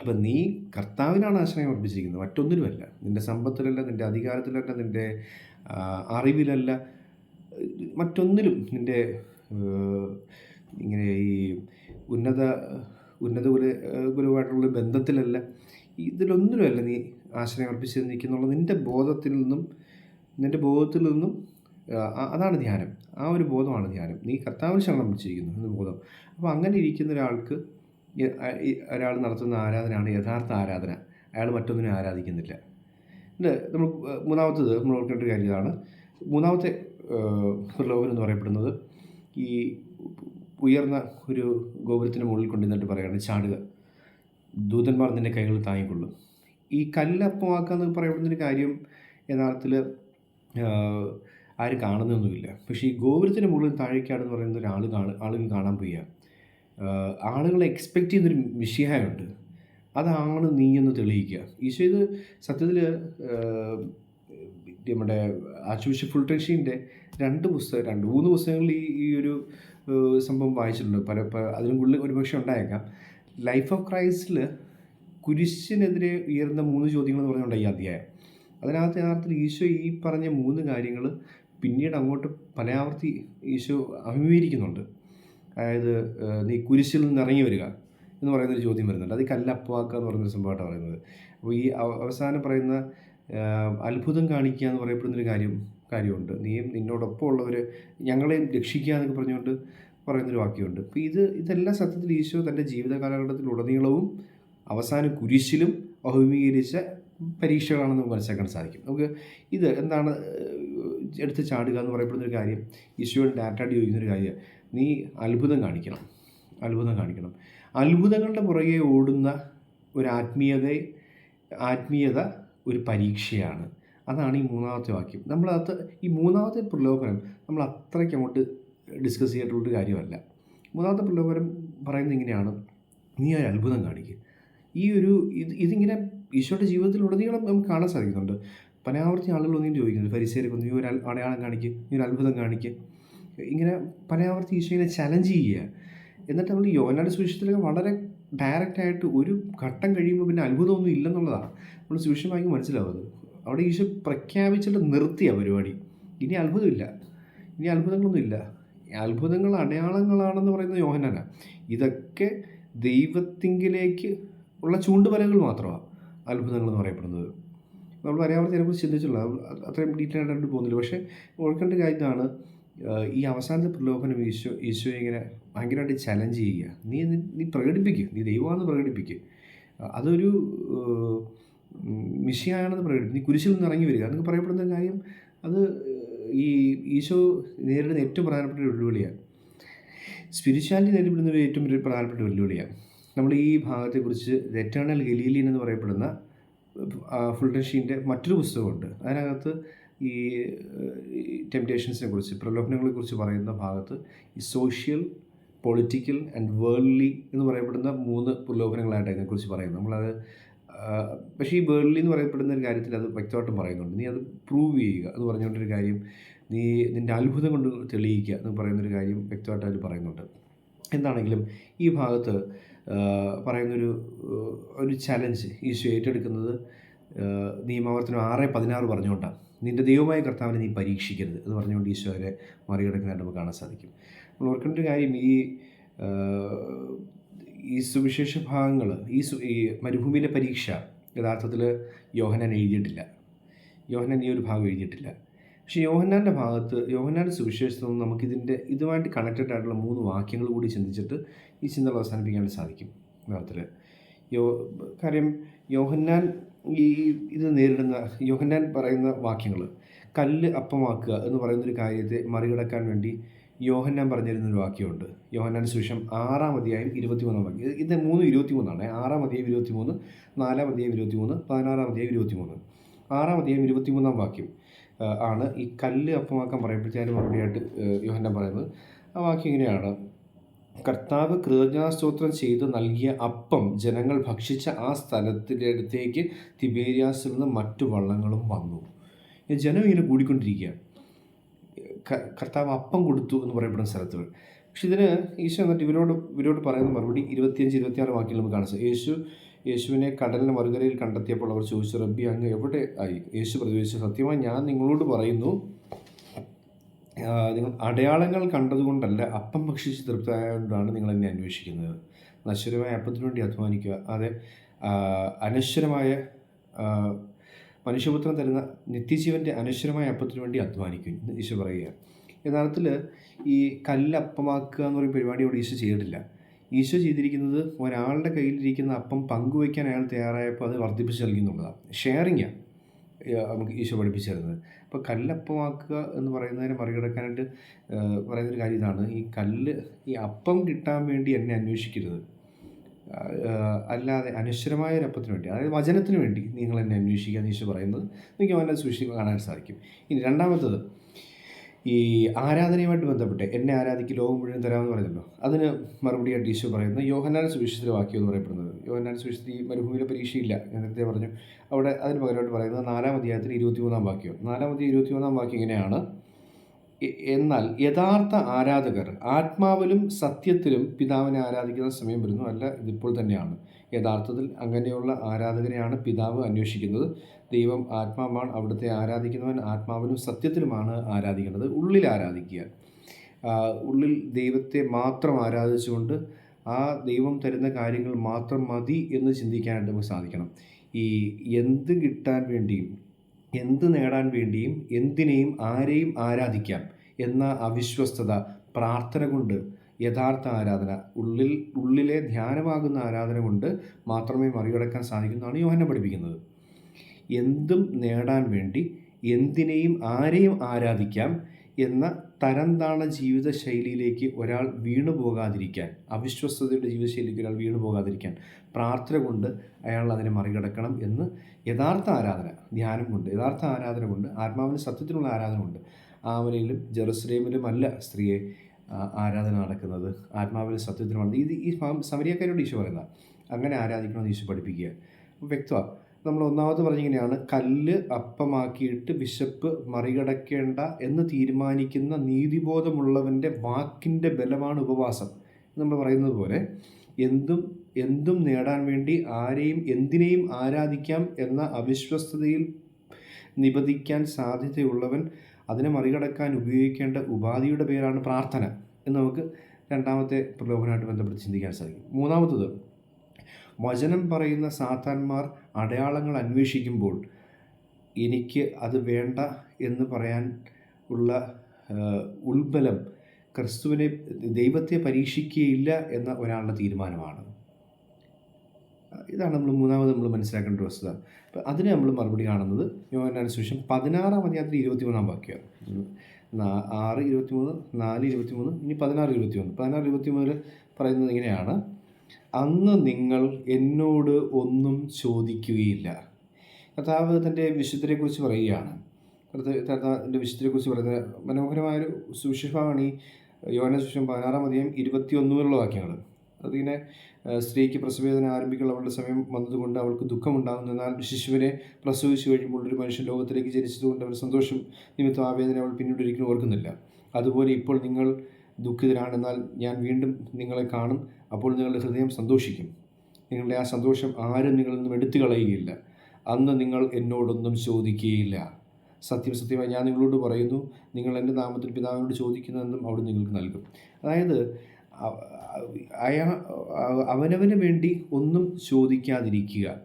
Speaker 1: അപ്പം നീ കർത്താവിനാണ് ആശ്രയം അർപ്പിച്ചിരിക്കുന്നത്. മറ്റൊന്നിനുമല്ല. നിന്റെ സമ്പത്തിലല്ല നിന്റെ അധികാരത്തിലല്ല നിന്റെ അറിവിലല്ല. മറ്റൊന്നിലും നിന്റെ ഇങ്ങനെ ഈ ഉന്നത ഉന്നത കുല കുലമായിട്ടുള്ള ബന്ധത്തിലല്ല. ഇതിലൊന്നിലുമല്ല നീ ആശ്രയം അർപ്പിച്ച് നിൽക്കുന്നുള്ള നിന്റെ ബോധത്തിൽ നിന്നും നിന്റെ ബോധത്തിൽ നിന്നും അതാണ് ധ്യാനം. ആ ഒരു ബോധമാണ് ധ്യാനം. നീ കർത്താവിന് ശരണം പിടിച്ചിരിക്കുന്നു എന്ന് ബോധം. അപ്പോൾ അങ്ങനെ ഇരിക്കുന്ന ഒരാൾക്ക് ഒരാൾ നടത്തുന്ന ആരാധനയാണ് യഥാർത്ഥ ആരാധന. അയാൾ മറ്റൊന്നിനെ ആരാധിക്കുന്നില്ല. നമ്മൾ മൂന്നാമത്തത് നമ്മൾ ഓർക്കേണ്ട കാര്യം ഇതാണ്. മൂന്നാമത്തെ പ്രലോഭനം എന്ന് പറയപ്പെടുന്നത് ഈ ഉയർന്ന ഒരു ഗോപുരത്തിന് മുകളിൽ കൊണ്ടുവന്നിട്ട് പറയുകയാണ് ചാടുക. ദൂതന്മാർ നിന്റെ കൈകൾ താങ്ങിക്കൊള്ളും. ഈ കല്ലപ്പമാക്കുക എന്ന് പറയപ്പെടുന്നൊരു കാര്യം യഥാർത്ഥത്തിൽ ആരും കാണുന്നൊന്നുമില്ല. പക്ഷേ ഈ ഗോപുരത്തിന് മുകളിൽ താഴേക്കാടെന്ന് പറയുന്ന ഒരാൾ കാണും ആളുകൾ കാണാൻ പോയ ആളുകളെ എക്സ്പെക്റ്റ് ചെയ്യുന്നൊരു മിഷിഹായുണ്ട് അതാണ് നീ എന്ന് തെളിയിക്കുക ഈശോ ഇത് സത്യത്തിൽ നമ്മുടെ ആശുപത്രി ഫുൾ ഫുൾട്ടൻഷീന്റെ രണ്ട് പുസ്തകം രണ്ട് മൂന്ന് പുസ്തകങ്ങളിൽ ഈ ഈ ഒരു സംഭവം വായിച്ചിട്ടുണ്ട്. പല അതിനും കൂടുതൽ ഒരുപക്ഷെ ഉണ്ടായേക്കാം. ലൈഫ് ഓഫ് ക്രൈസ്റ്റിൽ കുരിശിനെതിരെ ഉയർന്ന മൂന്ന് ചോദ്യങ്ങൾ എന്ന് പറഞ്ഞുകൊണ്ട് ഈ അധ്യായം. അതിനകത്ത് യഥാർത്ഥത്തിൽ ഈശോ ഈ പറഞ്ഞ മൂന്ന് കാര്യങ്ങൾ പിന്നീട് അങ്ങോട്ട് പലയാവർത്തി ഈശോ അഭിമുഖീകരിക്കുന്നുണ്ട്. അതായത് നീ കുരിശിൽ നിന്ന് ഇറങ്ങി വരിക എന്ന് പറയുന്നൊരു ചോദ്യം വരുന്നുണ്ട്. അത് ഈ കല്ലപ്പമാക്കുക എന്ന് പറയുന്നൊരു സംഭവമായിട്ടാണ് പറയുന്നത്. അപ്പോൾ ഈ അവസാനം പറയുന്ന അത്ഭുതം കാണിക്കുക എന്ന് പറയപ്പെടുന്നൊരു കാര്യം കാര്യമുണ്ട്. നീയും നിന്നോടൊപ്പം ഉള്ളവർ ഞങ്ങളെയും രക്ഷിക്കുക എന്നൊക്കെ പറഞ്ഞുകൊണ്ട് പറയുന്നൊരു വാക്യമുണ്ട്. അപ്പോൾ ഇത് ഇതെല്ലാം സത്യത്തിൽ ഈശോ തന്റെ ജീവിത കാലഘട്ടത്തിലുടനീളവും അവസാനം കുരിശിലും അഭിമുഖീകരിച്ച പരീക്ഷകളാണെന്ന് നമുക്ക് മനസ്സിലാക്കാൻ സാധിക്കും. നമുക്ക് ഇത് എന്താണ് എടുത്ത് ചാടുക എന്ന് പറയപ്പെടുന്ന ഒരു കാര്യം ഈശോയുടെ ഡാറ്റാടി ചോദിക്കുന്നൊരു കാര്യം നീ അത്ഭുതം കാണിക്കണം അത്ഭുതം കാണിക്കണം. അത്ഭുതങ്ങളുടെ പുറകെ ഓടുന്ന ഒരു ആത്മീയത ആത്മീയത ഒരു പരീക്ഷയാണ്. അതാണ് ഈ മൂന്നാമത്തെ വാക്യം. നമ്മളത് ഈ മൂന്നാമത്തെ പ്രലോഭനം നമ്മൾ അത്രയ്ക്ക് അങ്ങോട്ട് ഡിസ്കസ് ചെയ്തിട്ടുള്ളൊരു കാര്യമല്ല. മൂന്നാമത്തെ പ്രലോഭനം പറയുന്നത് ഇങ്ങനെയാണ് നീ ഒരു അത്ഭുതം കാണിക്കുക ഈ ഒരു ഇത് ഇതിങ്ങനെ ഈശോയുടെ ജീവിതത്തിലുടനീളം നമുക്ക് കാണാൻ സാധിക്കുന്നുണ്ട്. പനയാവർത്തി ആളുകൾ ഒന്നും ചോദിക്കുന്നത് പരിസരക്ക് ഈ ഒരു അടയാളം കാണിക്കുക നീ ഒരു അത്ഭുതം കാണിക്കുക ഇങ്ങനെ പനയാവർത്തി ഈശോയിനെ ചലഞ്ച് ചെയ്യുക. എന്നിട്ട് നമ്മൾ യോനാട് സുവിശേഷത്തിലൊക്കെ വളരെ ഡയറക്റ്റായിട്ട് ഒരു ഘട്ടം കഴിയുമ്പോൾ പിന്നെ അത്ഭുതമൊന്നും ഇല്ലെന്നുള്ളതാണ്. നമ്മൾ സുവിശേഷം മനസ്സിലാവുന്നത്. അവിടെ ഈശോ പ്രഖ്യാപിച്ചിട്ട് നിർത്തിയ പരിപാടി. ഇനി അത്ഭുതമില്ല. ഇനി അത്ഭുതങ്ങളൊന്നുമില്ല അത്ഭുതങ്ങൾ അടയാളങ്ങളാണെന്ന് പറയുന്നത് യോഹനാനാണ് ഇതൊക്കെ ദൈവത്തിങ്കിലേക്ക് ഉള്ള ചൂണ്ടുപലകൾ മാത്രമാണ് അത്ഭുതങ്ങൾ എന്ന് പറയപ്പെടുന്നത്. നമ്മൾ പര്യാവരണത്തിനെക്കുറിച്ച് ചിന്തിച്ചുള്ള അത്രയും ഡീറ്റെയിൽ ആയിട്ട് പോകുന്നില്ല. പക്ഷേ ഓർക്കേണ്ട കാര്യം ഈ അവസാനത്തെ പ്രലോഭനം ഈശോ ഈശോയെ ഇങ്ങനെ ഭയങ്കരമായിട്ട് ചലഞ്ച് ചെയ്യുക. നീ നീ പ്രകടിപ്പിക്കുക നീ ദൈവമാണെന്ന് പ്രകടിപ്പിക്കുക അതൊരു മിഷിയാണെന്ന് പ്രകടിപ്പിക്കും. നീ കുരിശിൽ നിന്ന് ഇറങ്ങി വരിക. എന്നൊക്കെ പറയപ്പെടുന്ന കാര്യം അത് ഈ ഈശോ നേരിടുന്ന ഏറ്റവും പ്രധാനപ്പെട്ട വെല്ലുവിളിയാണ്. സ്പിരിച്വാലിറ്റി നേരിടുന്ന ഏറ്റവും പ്രധാനപ്പെട്ട വെല്ലുവിളിയാണ്. നമ്മൾ ഈ ഭാഗത്തെക്കുറിച്ച് എറ്റേണൽ ഗലീലിയൻ എന്ന് പറയപ്പെടുന്ന ഫുൾട്ടൻഷീന്റെ മറ്റൊരു പുസ്തകമുണ്ട്. അതിനകത്ത് ഈ ടെംപ്റ്റേഷൻസിനെ കുറിച്ച് പ്രലോഭനങ്ങളെ കുറിച്ച് പറയുന്ന ഭാഗത്ത് ഈ സോഷ്യൽ പൊളിറ്റിക്കൽ ആൻഡ് വേൾഡ്ലി എന്ന് പറയപ്പെടുന്ന മൂന്ന് പ്രലോഭനങ്ങളായിട്ട് അതിനെക്കുറിച്ച് പറയുന്നത് നമ്മളത് പക്ഷേ ഈ വേൾഡ്ലി എന്ന് പറയപ്പെടുന്ന ഒരു കാര്യത്തിൽ അത് വ്യക്തമായിട്ടും പറയുന്നുണ്ട്. നീ അത് പ്രൂവ് ചെയ്യുക എന്ന് പറഞ്ഞുകൊണ്ടൊരു കാര്യം നീ നിന്റെ അത്ഭുതം കൊണ്ട് തെളിയിക്കുക എന്ന് പറയുന്നൊരു കാര്യം വ്യക്തമായിട്ട് അതിൽ പറയുന്നുണ്ട്. എന്താണെങ്കിലും ഈ ഭാഗത്ത് പറയുന്നൊരു ഒരു ചലഞ്ച് ഈശോ ഏറ്റെടുക്കുന്നത് നിയമാവർത്തനം ആറ് പതിനാറ് പറഞ്ഞുകൊണ്ടാണ്. നിന്റെ ദൈവമായ കർത്താവിനെ നീ പരീക്ഷിക്കരുത് എന്ന് പറഞ്ഞുകൊണ്ട് ഈശോ അവരെ മറികടക്കുന്നതായിട്ട് നമുക്ക് കാണാൻ സാധിക്കും. നമ്മൾ ഓർക്കേണ്ട ഒരു കാര്യം ഈ ഈ സുവിശേഷ ഭാഗങ്ങൾ ഈ ഈ മരുഭൂമിയിലെ പരീക്ഷ യഥാർത്ഥത്തിൽ യോഹനൻ എഴുതിയിട്ടില്ല. യോഹനൻ ഈ ഒരു ഭാഗം എഴുതിയിട്ടില്ല. പക്ഷേ യോഹന്നാന്റെ ഭാഗത്ത് യോഹന്നാന്റെ സുവിശേഷത്തിൽ നിന്ന് നമുക്കിതിന്റെ ഇതുമായിട്ട് കണക്റ്റഡ് ആയിട്ടുള്ള മൂന്ന് വാക്യങ്ങൾ കൂടി ചിന്തിച്ചിട്ട് ഈ ചിന്തകൾ അവസാനിപ്പിക്കാൻ സാധിക്കും. യഥാർത്ഥത്തിൽ യോ കാര്യം യോഹന്നാൻ ഈ ഇത് നേരിടുന്ന യോഹന്നാൻ പറയുന്ന വാക്യങ്ങൾ കല്ല് അപ്പമാക്കുക എന്ന് പറയുന്നൊരു കാര്യത്തെ മറികടക്കാൻ വേണ്ടി യോഹന്നാൻ പറഞ്ഞിരുന്നൊരു വാക്യമുണ്ട്. യോഹന്നാൻ സുവിശേഷം ആറാം അധ്യായം ഇരുപത്തിമൂന്നാം വാക്യം. ഇത് മൂന്ന് ഇരുപത്തിമൂന്നാണ്. ആറാം അധ്യായം ഇരുപത്തിമൂന്ന് നാലാം അധ്യായം ഇരുപത്തിമൂന്ന് പതിനാറാം അധ്യായം ഇരുപത്തിമൂന്ന്. ആറാം അധ്യായം ഇരുപത്തിമൂന്നാം വാക്യം. ആണ്. ഈ കല്ല് അപ്പമാക്കാൻ പറയുമ്പോഴത്തേനും മറുപടിയായിട്ട് യോഹന്ന യോഹന്നാൻ പറയുന്നത്. ആ വാക്യം ഇങ്ങനെയാണ്. കർത്താവ് കൃതജ്ഞാസ്തോത്രം ചെയ്ത് നൽകിയ അപ്പം ജനങ്ങൾ ഭക്ഷിച്ച ആ സ്ഥലത്തിന്റെ അടുത്തേക്ക് തിബേരിയാസിൽ നിന്ന് മറ്റു വള്ളങ്ങളും വന്നു. ജനം ഇങ്ങനെ കൂടിക്കൊണ്ടിരിക്കുക. കർത്താവ് അപ്പം കൊടുത്തു എന്ന് പറയപ്പെടുന്ന സ്ഥലത്തുകൾ പക്ഷെ ഇതിന് ഈശോ എന്നിട്ട് ഇവരോട് ഇവരോട് പറയുന്ന മറുപടി ഇരുപത്തിയഞ്ച് ഇരുപത്തിയാറ് വാക്കിൽ നമുക്ക് കാണാം. യേശു യേശുവിനെ കടലിന് മറുകരയിൽ കണ്ടെത്തിയപ്പോൾ അവർ ചോദിച്ചു റബ്ബി അങ്ങ് എവിടെ ആയി? യേശു പ്രതികരിച്ചു സത്യമായി ഞാൻ നിങ്ങളോട് പറയുന്നു നിങ്ങൾ അടയാളങ്ങൾ കണ്ടതുകൊണ്ടല്ല അപ്പം ഭക്ഷിച്ച് തൃപ്തിയായതുകൊണ്ടാണ് നിങ്ങൾ എന്നെ അന്വേഷിക്കുന്നത്. നശ്വരമായ അപ്പത്തിനു വേണ്ടി അധ്വാനിക്കുക. അതെ അനശ്വരമായ മനുഷ്യപുത്രം തരുന്ന നിത്യജീവന്റെ അനശ്വരമായ അപ്പത്തിനു വേണ്ടി അധ്വാനിക്കും ഈശോ പറയുക യഥാർത്ഥത്തിൽ ഈ കല്ലപ്പമാക്കുക എന്ന് പറയുന്ന പരിപാടി അവിടെ ഈശോ ചെയ്തിട്ടില്ല. ഈശോ ചെയ്തിരിക്കുന്നത് ഒരാളുടെ കയ്യിലിരിക്കുന്ന അപ്പം പങ്കുവയ്ക്കാൻ അയാൾ തയ്യാറായപ്പോൾ അത് വർദ്ധിപ്പിച്ച് നൽകുന്നുള്ളതാണ് ഷെയറിങ്ങാണ് നമുക്ക് ഈശോ പഠിപ്പിച്ചു തരുന്നത്. അപ്പോൾ കല്ലപ്പമാക്കുക എന്ന് പറയുന്നതിനെ മറികടക്കാനായിട്ട് പറയുന്നൊരു കാര്യം ഇതാണ്. ഈ കല്ല് ഈ അപ്പം കിട്ടാൻ വേണ്ടി എന്നെ അന്വേഷിക്കരുത്. അല്ലാതെ അനശ്വരമായ ഒരു അപ്പത്തിന് വേണ്ടി അതായത് വചനത്തിന് വേണ്ടി നിങ്ങൾ എന്നെ അന്വേഷിക്കുക എന്ന് ഈശോ പറയുന്നത്. നിങ്ങൾക്ക് അവന്റെ സൂക്ഷിച്ച് കാണാൻ സാധിക്കും. ഇനി രണ്ടാമത്തത് ഈ ആരാധനയുമായിട്ട് ബന്ധപ്പെട്ട് എന്നെ ആരാധിക്ക് ലോകം മുഴുവൻ തരാമെന്ന് പറയുന്നല്ലോ അതിന് മറുപടിയായിട്ട് ഈശോ പറയുന്നത് യോഹന്നാൻ സുവിശേഷത്തിലെ വാക്യം എന്ന് പറയപ്പെടുന്നത്. യോഹന്നാൻ സുവിശേഷത്തിൽ മരുഭൂമിയിലെ പരീക്ഷയില്ല ഞാൻ നേരത്തെ പറഞ്ഞു. അവിടെ അതിന് പകരമായിട്ട് പറയുന്നത് നാലാം അധ്യായത്തിൽ ഇരുപത്തിമൂന്നാം വാക്യം. നാലാം അധ്യായം ഇരുപത്തിമൂന്നാം വാക്യം ഇങ്ങനെയാണ്. എന്നാൽ യഥാർത്ഥ ആരാധകർ ആത്മാവിലും സത്യത്തിലും പിതാവിനെ ആരാധിക്കുന്ന സമയം വരുന്നു. അല്ല ഇതിപ്പോൾ തന്നെയാണ്. യഥാർത്ഥത്തിൽ അങ്ങനെയുള്ള ആരാധകരെയാണ് പിതാവ് അന്വേഷിക്കുന്നത്. ദൈവം ആത്മാവാണ് അവിടുത്തെ ആരാധിക്കുന്നവൻ ആത്മാവിനും സത്യത്തിലുമാണ് ആരാധിക്കേണ്ടത് ഉള്ളിൽ ആരാധിക്കുക. ഉള്ളിൽ ദൈവത്തെ മാത്രം ആരാധിച്ചുകൊണ്ട് ആ ദൈവം തരുന്ന കാര്യങ്ങൾ മാത്രം മതി എന്ന് ചിന്തിക്കാനായിട്ട് നമുക്ക് സാധിക്കണം. ഈ എന്ത് കിട്ടാൻ വേണ്ടിയും എന്ത് നേടാൻ വേണ്ടിയും എന്തിനേയും ആരെയും ആരാധിക്കാം എന്ന അവിശ്വസ്തത പ്രാർത്ഥന കൊണ്ട് യഥാർത്ഥ ആരാധന ഉള്ളിൽ ഉള്ളിലെ ധ്യാനമാകുന്ന ആരാധന കൊണ്ട് മാത്രമേ മറികടക്കാൻ സാധിക്കുന്നതാണ് യോഹനെ പഠിപ്പിക്കുന്നത്. എന്തും നേടാൻ വേണ്ടി എന്തിനേയും ആരെയും ആരാധിക്കാം എന്ന തരംതാണ ജീവിത ശൈലിയിലേക്ക് ഒരാൾ വീണു പോകാതിരിക്കാൻ അവിശ്വസ്തയുടെ ജീവിതശൈലിക്ക് ഒരാൾ വീണു പോകാതിരിക്കാൻ പ്രാർത്ഥന കൊണ്ട് അയാൾ അതിനെ മറികടക്കണം എന്ന് യഥാർത്ഥ ആരാധന ധ്യാനം കൊണ്ട് യഥാർത്ഥ ആരാധന കൊണ്ട് ആത്മാവിന് സത്യത്തിനുള്ള ആരാധന കൊണ്ട് ആവനയിലും ജെറുസലേമിലുമല്ല സ്ത്രീയെ ആ, ആരാധന നടക്കുന്നത്. ആത്മാവിന് സത്യത്തിനുമാണ്. ഇത് ഈ സമരിയക്കാരോട് ഈശോ പറയുന്ന അങ്ങനെ ആരാധിക്കണമെന്ന് ഈശോ പഠിപ്പിക്കുക വ്യക്തമാണ് നമ്മൾ ഒന്നാമത് പറഞ്ഞിങ്ങനെയാണ് കല്ല് അപ്പമാക്കിയിട്ട് വിശപ്പ് മറികടക്കേണ്ട എന്ന് തീരുമാനിക്കുന്ന നീതിബോധമുള്ളവന്റെ വാക്കിന്റെ ബലമാണ് ഉപവാസം. നമ്മൾ പറയുന്നത് പോലെ എന്തും എന്തും നേടാൻ വേണ്ടി ആരെയും എന്തിനേയും ആരാധിക്കാം എന്ന അവിശ്വസ്തതയിൽ നിബന്ധിക്കാൻ സാധ്യതയുള്ളവൻ അതിനെ മറികടക്കാൻ ഉപയോഗിക്കേണ്ട ഉപാധിയുടെ പേരാണ് പ്രാർത്ഥന എന്ന് നമുക്ക് രണ്ടാമത്തെ പ്രലോഭനമായിട്ട് ബന്ധപ്പെട്ട് ചിന്തിക്കാൻ സാധിക്കും. മൂന്നാമത്തത് വചനം പറയുന്ന സാത്താന്മാർ അടയാളങ്ങൾ അന്വേഷിക്കുമ്പോൾ എനിക്ക് അത് വേണ്ട എന്ന് പറയാൻ ഉള്ള ഉൾബലം ക്രിസ്തുവിനെ ദൈവത്തെ പരീക്ഷിക്കുകയില്ല എന്ന ഒരാളുടെ തീരുമാനമാണ്. ഇതാണ് നമ്മൾ മൂന്നാമത് നമ്മൾ മനസ്സിലാക്കേണ്ട വസ്തുത. അപ്പം അതിന് നമ്മൾ മറുപടി കാണുന്നത് യോഹന്നാൻ സുവിശേഷം പതിനാറാം അധ്യായത്തിൽ ഇരുപത്തിമൂന്നാം വാക്യം. നാ- ആറ് ഇരുപത്തിമൂന്ന് നാല് ഇരുപത്തിമൂന്ന് ഇനി പതിനാറ് ഇരുപത്തിമൂന്ന്. പതിനാറ് ഇരുപത്തിമൂന്നിൽ പറയുന്നത് ഇങ്ങനെയാണ്. അന്ന് നിങ്ങൾ എന്നോട് ഒന്നും ചോദിക്കുകയില്ല. കർത്താവ് തന്റെ വിശുദ്ധരെക്കുറിച്ച് പറയുകയാണ്. കർത്താവിന്റെ വിശുദ്ധരെക്കുറിച്ച് പറയുന്ന മനോഹരമായൊരു സുവിശേഷമാണ് ഈ യോന സുവിശേഷം പതിനാറാം അധികം ഇരുപത്തി ഒന്നുവരെയുള്ള വാക്യങ്ങൾ. അതിങ്ങനെ സ്ത്രീക്ക് പ്രസവേദന ആരംഭിക്കുള്ള അവളുടെ സമയം വന്നതുകൊണ്ട് അവൾക്ക് ദുഃഖമുണ്ടാകുന്നു. എന്നാൽ ശിശുവിനെ പ്രസവിച്ചു കഴിയുമ്പോൾ ഒരു മനുഷ്യൻ ലോകത്തിലേക്ക് ജനിച്ചതുകൊണ്ട് അവൻ സന്തോഷം നിമിത്തം ആ വേദന അവൾ പിന്നീട് ഒരിക്കലും ഓർക്കുന്നില്ല. അതുപോലെ ഇപ്പോൾ നിങ്ങൾ ദുഃഖിതരാണ് എന്നാൽ ഞാൻ വീണ്ടും നിങ്ങളെ കാണും. അപ്പോൾ നിങ്ങളുടെ ഹൃദയം സന്തോഷിക്കും. നിങ്ങളുടെ ആ സന്തോഷം ആരും നിങ്ങളിൽ നിന്നും എടുത്തു കളയുകയില്ല അന്ന് നിങ്ങൾ എന്നോടൊന്നും ചോദിക്കുകയില്ല. സത്യം സത്യമായി ഞാൻ നിങ്ങളോട് പറയുന്നു. നിങ്ങൾ എന്റെ നാമത്തിൽ പിതാവിനോട് ചോദിക്കുന്നതെന്നും അവിടെ നിങ്ങൾക്ക് നൽകും. അതായത് അയാ അവനവന് വേണ്ടി ഒന്നും ചോദിക്കാതിരിക്കുക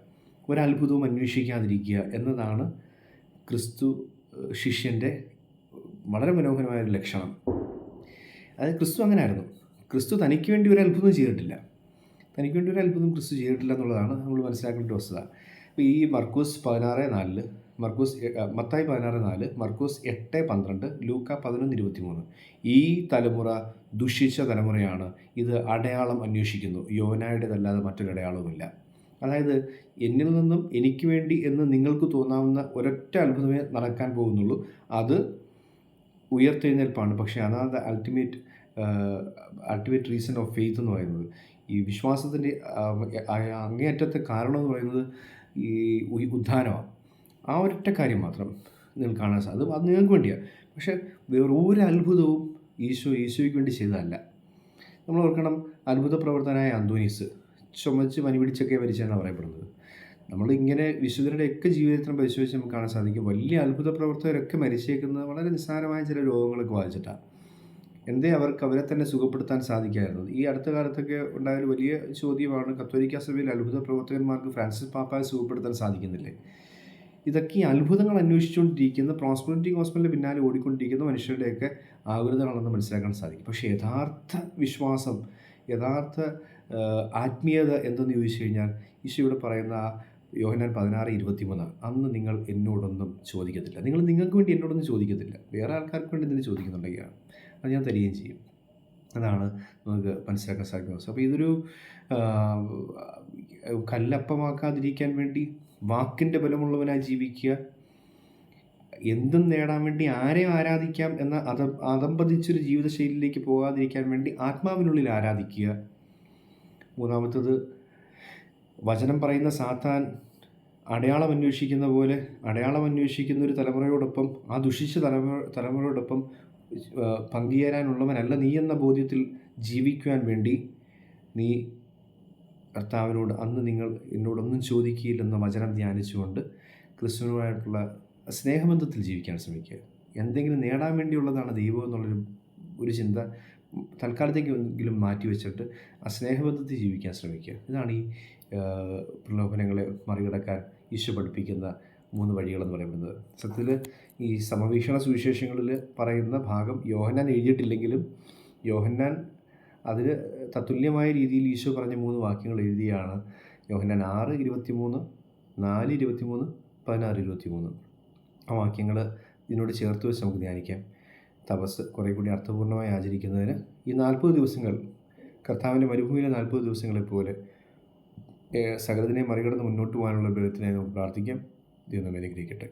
Speaker 1: ഒരത്ഭുതവും അന്വേഷിക്കാതിരിക്കുക എന്നതാണ് ക്രിസ്തു ശിഷ്യന്റെ വളരെ മനോഹരമായൊരു ലക്ഷണം. അതായത് ക്രിസ്തു അങ്ങനെ ആയിരുന്നു ക്രിസ്തു തനിക്ക് വേണ്ടി ഒരു അത്ഭുതം ചെയ്തിട്ടില്ല. തനിക്ക് വേണ്ടി ഒരു അത്ഭുതം ക്രിസ്തു ചെയ്തിട്ടില്ല എന്നുള്ളതാണ് നമ്മൾ മനസ്സിലാക്കേണ്ട വസ്തുത. അപ്പോൾ ഈ മർക്കൂസ് പതിനാറ് നാലിൽ മർക്കൂസ് മത്തായി പതിനാറ് നാല് മർക്കൂസ് എട്ട് പന്ത്രണ്ട് ലൂക്ക പതിനൊന്ന് ഇരുപത്തി മൂന്ന് ഈ തലമുറ ദുഷിച്ച തലമുറയാണ് ഇത് അടയാളം അന്വേഷിക്കുന്നു. യോനായുടേതല്ലാതെ മറ്റൊരു അടയാളവുമില്ല അതായത് എന്നിൽ നിന്നും എനിക്ക് വേണ്ടി എന്ന് നിങ്ങൾക്ക് തോന്നാവുന്ന ഒരൊറ്റ അത്ഭുതമേ നടക്കാൻ പോകുന്നുള്ളൂ. അത് ഉയർത്തെഴുന്നേൽപ്പാണ്. പക്ഷേ അതാണ് ultimate ultimate reason of faith എന്ന് പറയുന്നത്. ഈ വിശ്വാസത്തിന്റെ അങ്ങേയറ്റത്തെ കാരണം എന്ന് പറയുന്നത് ഈ ഉദ്ധാനമാണ് ആ ഒരൊറ്റ കാര്യം മാത്രം നിങ്ങൾ കാണാൻ സാധിക്കും അത് നിങ്ങൾക്ക് വേണ്ടിയാണ് പക്ഷേ വേറെ ഒരു അത്ഭുതവും ഈശോ ഈശോയ്ക്ക് വേണ്ടി ചെയ്തതല്ല. നമ്മൾ ഓർക്കണം അത്ഭുത പ്രവർത്തനായ അന്തോനീസ് ചുമച്ച് പനി പിടിച്ചൊക്കെ മരിച്ചതെന്നാണ് പറയപ്പെടുന്നത്. നമ്മൾ ഇങ്ങനെ വിശുദ്ധരുടെയൊക്കെ ജീവിതത്തിനെ പരിശോധിച്ച് നമുക്ക് കാണാൻ സാധിക്കും. വലിയ അത്ഭുത പ്രവർത്തകരൊക്കെ മരിച്ചേക്കുന്നത് വളരെ നിസ്സാരമായ ചില രോഗങ്ങളൊക്കെ ബാധിച്ചിട്ടാണ്. എന്തേ അവർക്ക് അവരെ തന്നെ സുഖപ്പെടുത്താൻ സാധിക്കായിരുന്നത് ഈ അടുത്ത കാലത്തൊക്കെ ഉണ്ടായ ഒരു വലിയ ചോദ്യമാണ് കത്തോലിക്ക സഭയിൽ അത്ഭുത പ്രവർത്തകന്മാർക്ക് ഫ്രാൻസിസ് പാപ്പായെ സുഖപ്പെടുത്താൻ സാധിക്കുന്നില്ലേ? ഇതൊക്കെ അത്ഭുതങ്ങൾ അന്വേഷിച്ചുകൊണ്ടിരിക്കുന്ന പ്രോസ്പെറിറ്റി ഹോസ്പിറ്റലിൽ പിന്നാലെ ഓടിക്കൊണ്ടിരിക്കുന്ന മനുഷ്യരുടെയൊക്കെ ആകുലതകളാണെന്ന് മനസ്സിലാക്കാൻ സാധിക്കും. പക്ഷേ യഥാർത്ഥ വിശ്വാസം യഥാർത്ഥ ആത്മീയത എന്തെന്ന് ചോദിച്ചു കഴിഞ്ഞാൽ ഈശോ ഇവിടെ പറയുന്ന ആ യോഹനാൻ പതിനാറ് ഇരുപത്തിമൂന്ന് അന്ന് നിങ്ങൾ എന്നോടൊന്നും ചോദിക്കത്തില്ല. നിങ്ങൾ നിങ്ങൾക്ക് വേണ്ടി എന്നോടൊന്നും ചോദിക്കത്തില്ല. വേറെ ആൾക്കാർക്ക് വേണ്ടി എന്തിനു ചോദിക്കുന്നുണ്ടെങ്കിലാണ് അത് ഞാൻ തരികയും ചെയ്യും. അതാണ് നമുക്ക് മനസ്സിലാക്കാൻ സാധിക്കുന്നത്. അപ്പോൾ ഇതൊരു കല്ലപ്പമാക്കാതിരിക്കാൻ വേണ്ടി വാക്കിന്റെ ബലമുള്ളവനായി ജീവിക്കുക എന്തും നേടാൻ വേണ്ടി ആരെ ആരാധിക്കാം എന്ന അത അതമ്പതിച്ചൊരു ജീവിതശൈലിയിലേക്ക് പോകാതിരിക്കാൻ വേണ്ടി ആത്മാവിനുള്ളിൽ ആരാധിക്കുക. മൂന്നാമത്തത് വചനം പറയുന്ന സാത്താൻ അടയാളം അന്വേഷിക്കുന്ന പോലെ അടയാളം അന്വേഷിക്കുന്ന ഒരു തലമുറയോടൊപ്പം ആ ദുഷിച്ച തലമുറ തലമുറയോടൊപ്പം പങ്കുചേരാനുള്ളവനല്ല നീ എന്ന ബോധ്യത്തിൽ ജീവിക്കുവാൻ വേണ്ടി നീ കർത്താവിനോട് അന്ന് നിങ്ങൾ എന്നോടൊന്നും ചോദിക്കുകയില്ലെന്ന വചനം ധ്യാനിച്ചുകൊണ്ട് ക്രിസ്തുവിനുമായിട്ടുള്ള സ്നേഹബന്ധത്തിൽ ജീവിക്കാൻ ശ്രമിക്കുക. എന്തെങ്കിലും നേടാൻ വേണ്ടിയുള്ളതാണ് ദൈവം എന്നുള്ളൊരു ഒരു ചിന്ത തൽക്കാലത്തേക്കെങ്കിലും മാറ്റി വെച്ചിട്ട് ആ സ്നേഹബന്ധത്തിൽ ജീവിക്കാൻ ശ്രമിക്കുക. ഇതാണ് ഈ പ്രലോഭനങ്ങളെ മറികടക്കാൻ ഈശോ പഠിപ്പിക്കുന്ന മൂന്ന് വഴികളെന്ന് പറയുന്നത്. സത്യത്തിൽ ഈ സമവീക്ഷണ സുവിശേഷങ്ങളിൽ പറയുന്ന ഭാഗം യോഹന്നാൻ എഴുതിയിട്ടില്ലെങ്കിലും യോഹന്നാൻ അതിന് തത്തുല്യമായ രീതിയിൽ ഈശോ പറഞ്ഞ മൂന്ന് വാക്യങ്ങൾ എഴുതിയാണ്. യോഹന്നാൻ ആറ് ഇരുപത്തി മൂന്ന് നാല് ഇരുപത്തി മൂന്ന് പതിനാറ് ഇരുപത്തി മൂന്ന് ആ വാക്യങ്ങൾ ഇതിനോട് ചേർത്ത് വെച്ച് നമുക്ക് ധ്യാനിക്കാം. തപസ് കുറേ കൂടി അർത്ഥപൂർണമായി ആചരിക്കുന്നതിന് ഈ നാൽപ്പത് ദിവസങ്ങൾ കർത്താവിന്റെ മരുഭൂമിയിലെ നാൽപ്പത് ദിവസങ്ങളെപ്പോലെ സകലതിനെ മറികടന്ന് മുന്നോട്ട് പോകാനുള്ള ബലത്തിനായി നമുക്ക് പ്രാർത്ഥിക്കാം. ദൈവം അനുഗ്രഹിക്കട്ടെ.